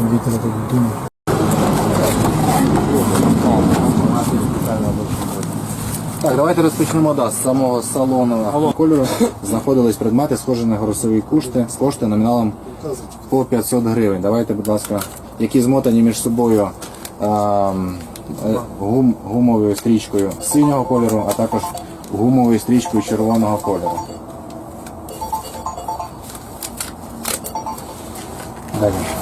Вітер так думає. Так, давайте розпочнемо да, з самого салону кольору. Знаходились предмети, схожі на грошові кошти з кошти номіналом по 500 гривень. Давайте, будь ласка, які змотані між собою ем, е, гум, гумовою стрічкою синього кольору, а також гумовою стрічкою червоного кольору. Далі.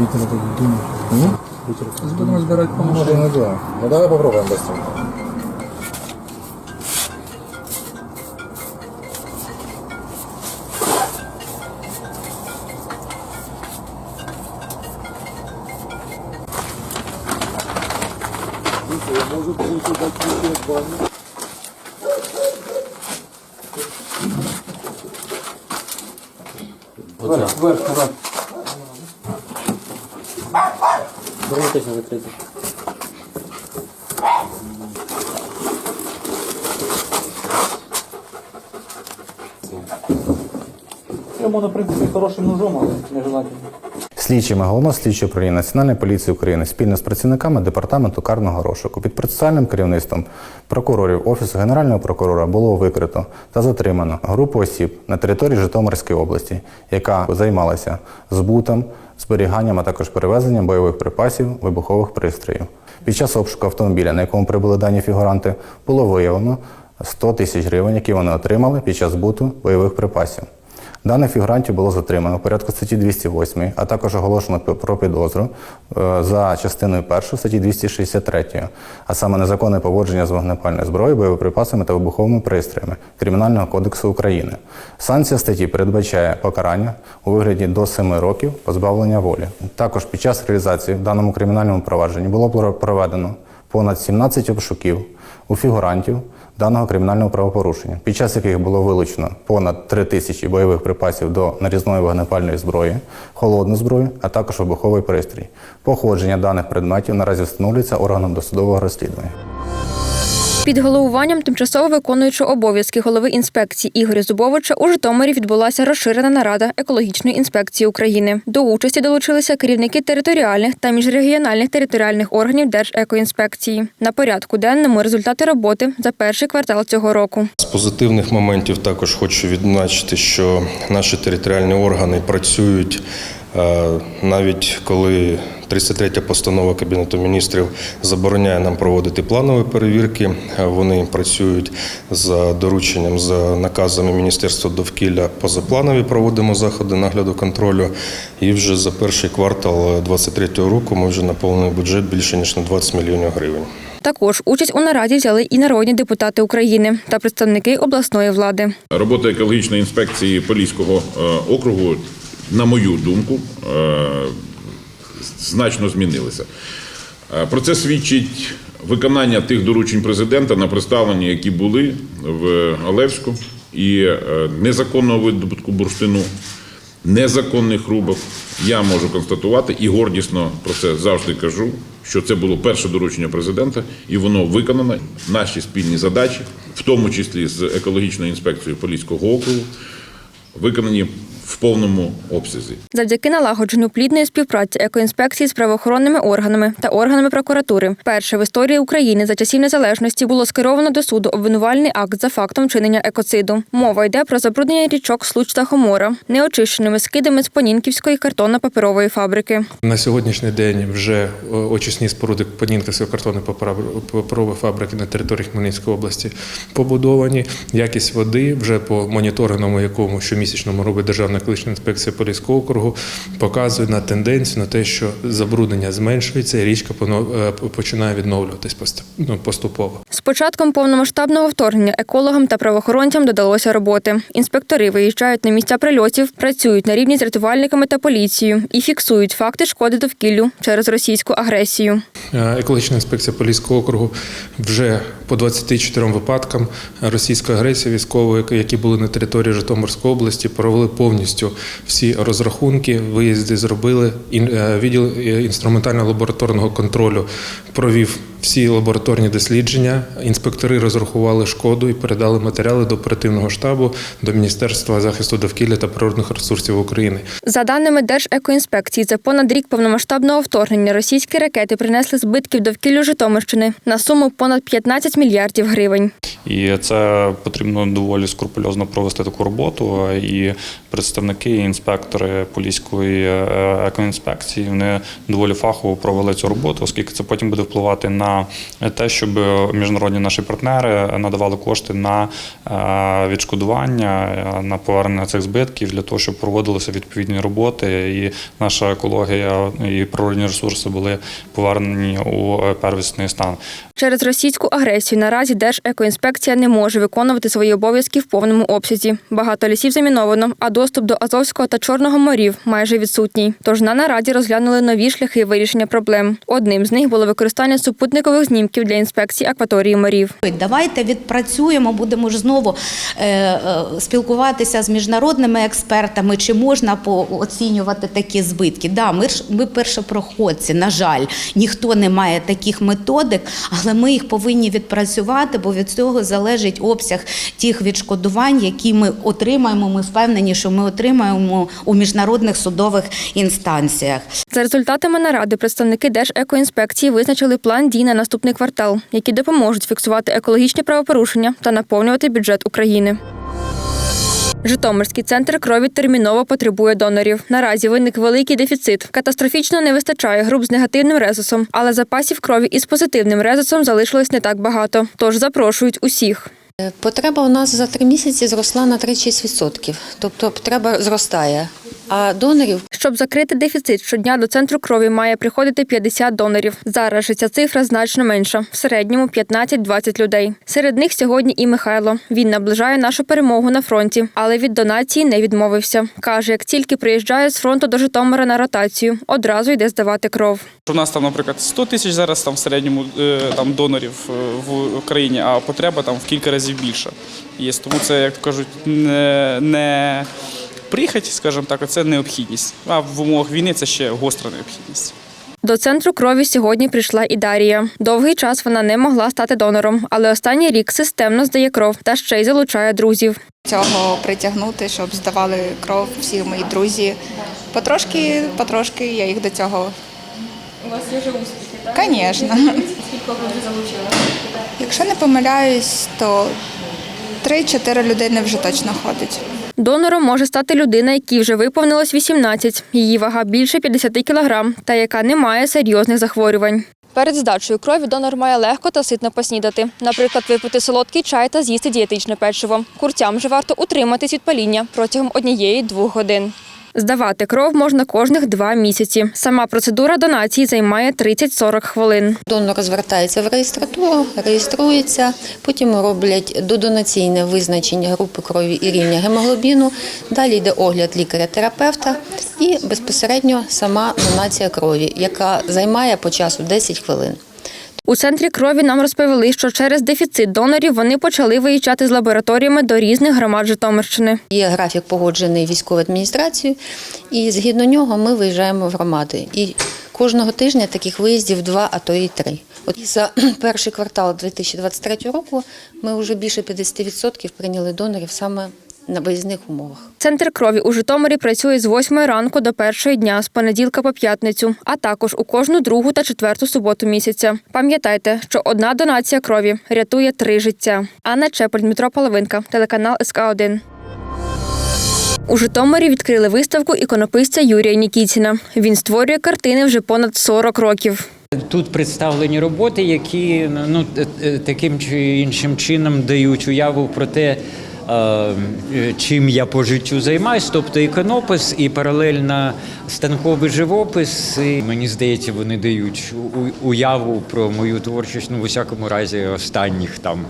Вітер так думає. Вітер так Будемо збирати по Може, не знаю. Ну давай попробуємо без цього. Вверх, вверх, вверх. Вернутися закрити. Це можна, принципі, хорошим ножом, але нежелательно. Слідчими головного слідчого управління Національної поліції України спільно з працівниками департаменту карного розшуку під процесуальним керівництвом прокурорів Офісу Генерального прокурора було викрито та затримано групу осіб на території Житомирської області, яка займалася збутом, зберіганням, а також перевезенням бойових припасів, вибухових пристроїв. Під час обшуку автомобіля, на якому прибули дані фігуранти, було виявлено 100 тисяч гривень, які вони отримали під час збуту бойових припасів. Даних фігурантів було затримано в порядку статті 208, а також оголошено про підозру е, за частиною 1 статті 263, а саме незаконне поводження з вогнепальною зброєю, боєприпасами та вибуховими пристроями Кримінального кодексу України. Санкція статті передбачає покарання у вигляді до 7 років позбавлення волі. Також під час реалізації в даному кримінальному провадженні було проведено понад 17 обшуків у фігурантів даного кримінального правопорушення, під час яких було вилучено понад 3 тисячі бойових припасів до нарізної вогнепальної зброї, холодну зброю, а також вибуховий пристрій. Походження даних предметів наразі встановлюється органом досудового розслідування. Під головуванням тимчасово виконуючого обов'язки голови інспекції Ігоря Зубовича у Житомирі відбулася розширена нарада екологічної інспекції України. До участі долучилися керівники територіальних та міжрегіональних територіальних органів Держекоінспекції. На порядку денному результати роботи за перший квартал цього року. З позитивних моментів також хочу відзначити, що наші територіальні органи працюють е, навіть коли 33 постанова Кабінету міністрів забороняє нам проводити планові перевірки. Вони працюють за дорученням, за наказами Міністерства довкілля позапланові проводимо заходи нагляду контролю. І вже за перший квартал 2023 року ми вже наповнили бюджет більше ніж на 20 мільйонів гривень. Також участь у нараді взяли і народні депутати України та представники обласної влади. Робота екологічної інспекції Поліського е, округу, на мою думку, е, значно змінилася. Е, Про це свідчить виконання тих доручень президента на представленні, які були в Олевську, і е, незаконного видобутку бурштину, незаконних рубок. Я можу констатувати і гордісно про це завжди кажу, що це було перше доручення президента, і воно виконано. Наші спільні задачі, в тому числі з екологічною інспекцією Поліського округу, виконані повному обсязі. Завдяки налагодженню плідної співпраці екоінспекції з правоохоронними органами та органами прокуратури, перше в історії України за часів незалежності було скеровано до суду обвинувальний акт за фактом чинення екоциду. Мова йде про забруднення річок Случ та Хомора неочищеними скидами з Понінківської картонно-паперової фабрики. На сьогоднішній день вже очисні споруди Понінківської картонної паперової фабрики на території Хмельницької області побудовані. Якість води вже по моніторинговому, якому щомісячному робить Державна Державна екологічна інспекція Поліського округу показує на тенденцію на те, що забруднення зменшується і річка е, починає відновлюватись ну, поступово. З початком повномасштабного вторгнення екологам та правоохоронцям додалося роботи. Інспектори виїжджають на місця прильотів, працюють на рівні з рятувальниками та поліцією і фіксують факти шкоди довкіллю через російську агресію. Е, Екологічна інспекція Поліського округу вже по 24 випадкам російської агресії військової, які були на території Житомирської області, провели повністю всі розрахунки, виїзди зробили. Е, Відділ е, інструментально-лабораторного контролю провів всі лабораторні дослідження. Інспектори розрахували шкоду і передали матеріали до оперативного штабу, до Міністерства захисту довкілля та природних ресурсів України. За даними Держекоінспекції, за понад рік повномасштабного вторгнення російські ракети принесли збитків довкіллю Житомирщини на суму понад 15 мільярдів гривень. І це потрібно доволі скрупульозно провести таку роботу. І представники, і інспектори Поліської е, екоінспекції вони доволі фахово провели цю роботу, оскільки це потім буде впливати на те, щоб міжнародні наші партнери надавали кошти на е, відшкодування, е, на повернення цих збитків для того, щоб проводилися відповідні роботи, і наша екологія і природні ресурси були повернені у е, первісний стан. Через російську агресію наразі Держекоінспекція не може виконувати свої обов'язки в повному обсязі. Багато лісів заміновано, а доступ до Азовського та Чорного морів майже відсутній. Тож на нараді розглянули нові шляхи вирішення проблем. Одним з них було використання супутникових знімків для інспекції акваторії морів. Давайте відпрацюємо, будемо ж знову е, е, спілкуватися з міжнародними експертами, чи можна оцінювати такі збитки. Да, ми ж ми першопроходці, на жаль, ніхто не має таких методик, але ми їх повинні відпрацювати, бо від цього залежить обсяг тих відшкодувань, які ми отримаємо. Ми впевнені, що ми отримаємо у міжнародних судових інстанціях. За результатами наради представники Держекоінспекції визначили план дій на наступний квартал, які допоможуть фіксувати екологічні правопорушення та наповнювати бюджет України. Житомирський центр крові терміново потребує донорів. Наразі виник великий дефіцит. Катастрофічно не вистачає груп з негативним резусом, але запасів крові із позитивним резусом залишилось не так багато. Тож запрошують усіх. Потреба у нас за три місяці зросла на 36%. Тобто потреба зростає. А донорів Щоб закрити дефіцит, щодня до центру крові має приходити 50 донорів. Зараз же ця цифра значно менша, в середньому 15-20 людей. Серед них сьогодні і Михайло. Він наближає нашу перемогу на фронті, але від донації не відмовився. Каже, як тільки приїжджає з фронту до Житомира на ротацію, одразу йде здавати кров. У нас там, наприклад, 100 тисяч зараз там в середньому е, там донорів е, в Україні, а потреба там в кілька разів більша. Є тому це, як кажуть, не, не прихоть, скажімо так, це необхідність. А в умовах війни це ще гостра необхідність. До центру крові сьогодні прийшла і Дарія. Довгий час вона не могла стати донором, але останній рік системно здає кров та ще й залучає друзів. Цього притягнути, щоб здавали кров всі мої друзі. Потрошки, потрошки я їх до цього. У вас є вже успіхи, так? Звісно. Скільки ви залучили? Якщо не помиляюсь, то 3-4 людини вже точно ходить. Донором може стати людина, якій вже виповнилось 18. Її вага більше 50 кілограм та яка не має серйозних захворювань. Перед здачею крові донор має легко та ситно поснідати. Наприклад, випити солодкий чай та з'їсти дієтичне печиво. Курцям же варто утриматись від паління протягом однієї-двох годин. Здавати кров можна кожних два місяці. Сама процедура донації займає 30-40 хвилин. донор звертається в реєстратуру, реєструється, потім роблять додонаційне визначення групи крові і рівня гемоглобіну. Далі йде огляд лікаря-терапевта і безпосередньо сама донація крові, яка займає по часу 10 хвилин. У центрі крові нам розповіли, що через дефіцит донорів вони почали виїжджати з лабораторіями до різних громад Житомирщини. Є графік погоджений військовою адміністрацією, і згідно нього ми виїжджаємо в громади. І кожного тижня таких виїздів два, а то і три. От за перший квартал 2023 року ми вже більше 50% прийняли донорів саме на виїзних умовах. Центр крові у Житомирі працює з 8 ранку до першої дня, з понеділка по п'ятницю, а також у кожну другу та четверту суботу місяця. Пам'ятайте, що одна донація крові рятує три життя. Анна Чепель, Дмитро Половинка, телеканал СК 1 У Житомирі відкрили виставку іконописця Юрія Нікітіна. Він створює картини вже понад 40 років. Тут представлені роботи, які ну, е, е, таким чи іншим чином дають уяву про те, чим я по життю займаюсь, тобто іконопис і паралельно станковий живопис. І мені здається, вони дають уяву про мою творчість, ну, в усякому разі, останніх там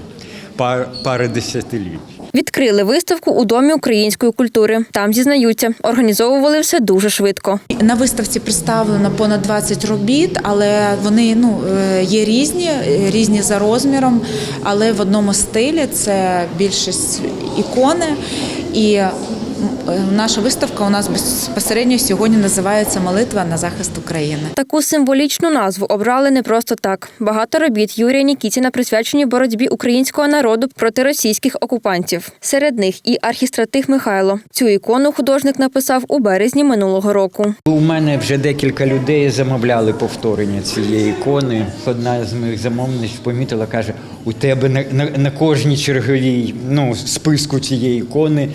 пар, пари десятиліть. Відкрили виставку у Домі української культури. Там зізнаються, організовували все дуже швидко. На виставці представлено понад 20 робіт, але вони ну, е, є різні, різні за розміром, але в одному стилі це більшість ікони. І наша виставка у нас безпосередньо сьогодні називається Молитва на захист України. Таку символічну назву обрали не просто так. Багато робіт Юрія Нікітіна присвячені боротьбі українського народу проти російських окупантів. Серед них і архістратих Михайло. Цю ікону художник написав у березні минулого року. У мене вже декілька людей замовляли повторення цієї ікони. Одна з моїх замовниць помітила, каже: у тебе на, на, на кожній черговій ну, списку цієї ікони.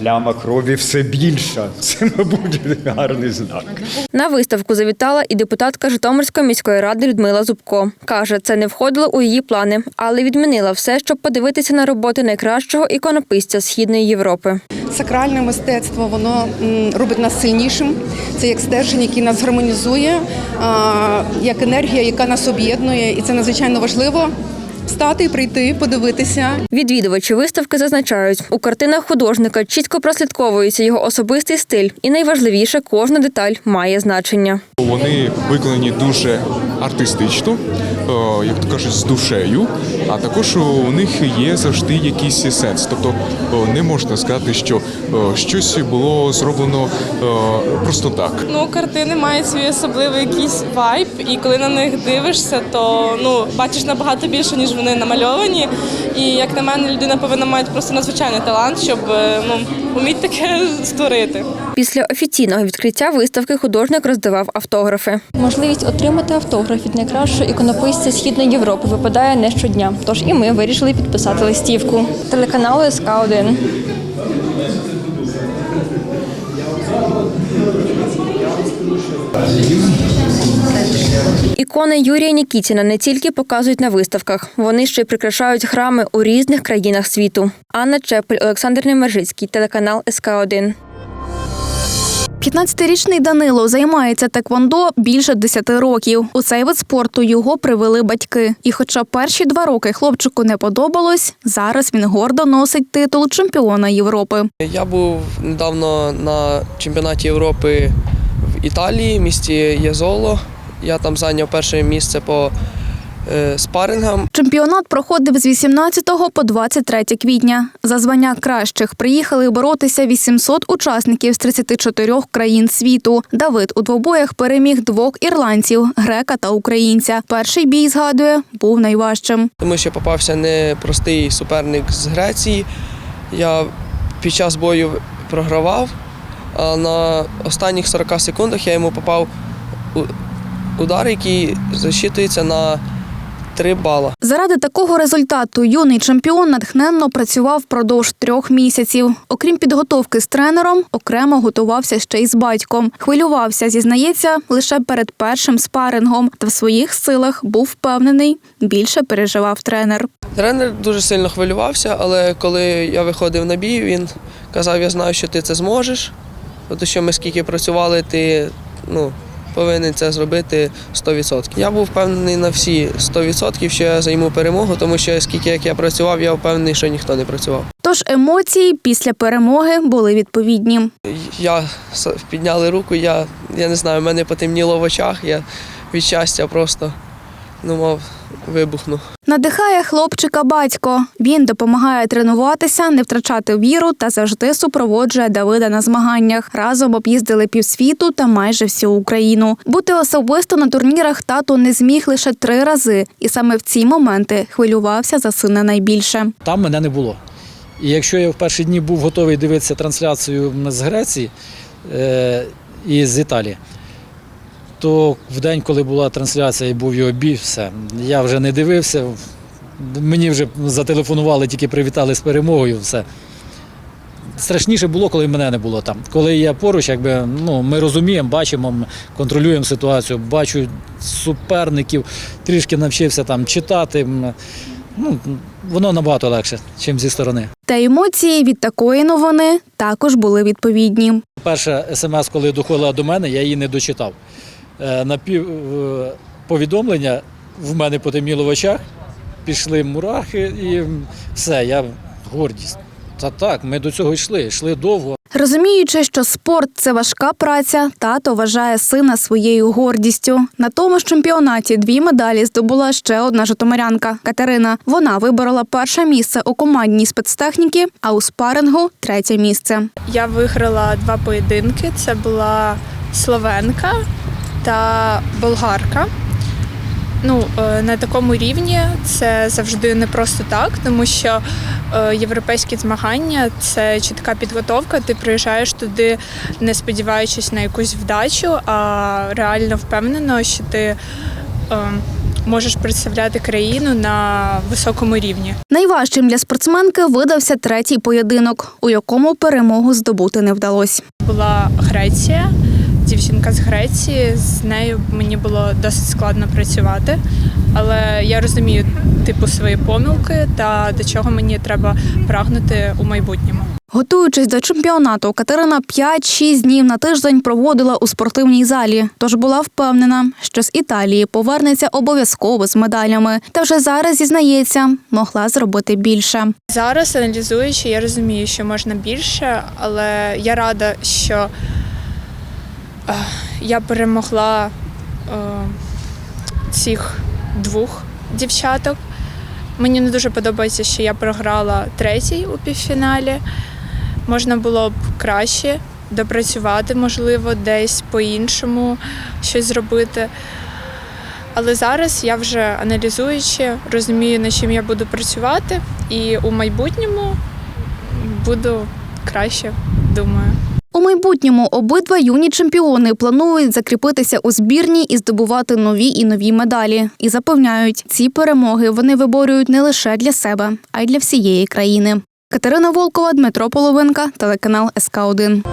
Пляма крові все більша. Це, мабуть, гарний знак. На виставку завітала і депутатка Житомирської міської ради Людмила Зубко. Каже, це не входило у її плани, але відмінила все, щоб подивитися на роботи найкращого іконописця Східної Європи. Сакральне мистецтво воно робить нас сильнішим. Це як стержень, який нас гармонізує, як енергія, яка нас об'єднує, і це надзвичайно важливо. Встати і прийти, подивитися. Відвідувачі виставки зазначають, у картинах художника чітко прослідковується його особистий стиль, і найважливіше, кожна деталь має значення. Вони виконані дуже артистично, як то кажуть, з душею. А також у них є завжди якийсь сенс. Тобто е, не можна сказати, що е, щось було зроблено е, просто так. Ну, картини мають свій особливий якийсь вайб, і коли на них дивишся, то ну бачиш набагато більше, ніж вони намальовані. І як на мене, людина повинна мати просто надзвичайний талант, щоб е, ну вміти таке створити. Після офіційного відкриття виставки художник роздавав автографи. Можливість отримати автограф від найкращого іконописця Східної Європи випадає не щодня. Тож і ми вирішили підписати листівку. Телеканал СК 1 Ікони Юрія Нікітіна не тільки показують на виставках, вони ще й прикрашають храми у різних країнах світу. Анна Чепель, Олександр Немержицький, телеканал СК 1 15-річний Данило займається теквондо більше 10 років. У цей вид спорту його привели батьки. І хоча перші два роки хлопчику не подобалось, зараз він гордо носить титул чемпіона Європи. Я був недавно на чемпіонаті Європи в Італії, місті Єзоло. Я там зайняв перше місце по спарингам. Чемпіонат проходив з 18 по 23 квітня. За звання кращих приїхали боротися 800 учасників з 34 країн світу. Давид у двобоях переміг двох ірландців грека та українця. Перший бій згадує був найважчим. Тому що попався непростий суперник з Греції. Я під час бою програвав, а на останніх 40 секундах я йому попав удар, який засчитується на 3 бала. Заради такого результату юний чемпіон натхненно працював впродовж трьох місяців. Окрім підготовки з тренером, окремо готувався ще й з батьком. Хвилювався, зізнається, лише перед першим спарингом. Та в своїх силах був впевнений, більше переживав тренер. Тренер дуже сильно хвилювався, але коли я виходив на бій, він казав: я знаю, що ти це зможеш. Тому що ми скільки працювали, ти ну, повинен це зробити 100%. Я був впевнений на всі 100%, що я займу перемогу, тому що скільки як я працював, я впевнений, що ніхто не працював. Тож емоції після перемоги були відповідні. Я підняли руку, я, я не знаю, в мене потемніло в очах, я від щастя просто ну, мав вибухну. Надихає хлопчика батько. Він допомагає тренуватися, не втрачати віру та завжди супроводжує Давида на змаганнях. Разом об'їздили півсвіту та майже всю Україну. Бути особисто на турнірах тато не зміг лише три рази, і саме в ці моменти хвилювався за сина найбільше. Там мене не було. І якщо я в перші дні був готовий дивитися трансляцію з Греції е, і з Італії, то в день, коли була трансляція і був його бій, все, я вже не дивився. Мені вже зателефонували, тільки привітали з перемогою. Все. Страшніше було, коли мене не було там. Коли я поруч, якби ну ми розуміємо, бачимо, контролюємо ситуацію, бачу суперників, трішки навчився там читати. Ну, воно набагато легше, ніж зі сторони. Та емоції від такої новини також були відповідні. Перша смс, коли доходила до мене, я її не дочитав. Е, На пів е, повідомлення в мене потемніло в очах, пішли мурахи і все, я гордість. Та так, ми до цього йшли, йшли довго. Розуміючи, що спорт це важка праця, тато вважає сина своєю гордістю. На тому ж чемпіонаті дві медалі здобула ще одна житомирянка Катерина. Вона виборола перше місце у командній спецтехніки, а у спарингу третє місце. Я виграла два поєдинки. Це була словенка та болгарка. Ну, е, на такому рівні це завжди не просто так, тому що е, європейські змагання це чітка підготовка. Ти приїжджаєш туди, не сподіваючись на якусь вдачу, а реально впевнено, що ти е, можеш представляти країну на високому рівні. Найважчим для спортсменки видався третій поєдинок, у якому перемогу здобути не вдалося. була Греція, дівчинка з Греції. З нею мені було досить складно працювати, але я розумію типу свої помилки та до чого мені треба прагнути у майбутньому. Готуючись до чемпіонату, Катерина 5-6 днів на тиждень проводила у спортивній залі, тож була впевнена, що з Італії повернеться обов'язково з медалями. Та вже зараз зізнається, могла зробити більше. Зараз аналізуючи, я розумію, що можна більше, але я рада, що я перемогла е, цих двох дівчаток. Мені не дуже подобається, що я програла третій у півфіналі. Можна було б краще допрацювати, можливо, десь по-іншому щось зробити. Але зараз я вже аналізуючи, розумію, над чим я буду працювати, і у майбутньому буду краще, думаю. У майбутньому обидва юні чемпіони планують закріпитися у збірні і здобувати нові і нові медалі. І запевняють, ці перемоги вони виборюють не лише для себе, а й для всієї країни. Катерина Волкова, Дмитро Половинка, телеканал СК 1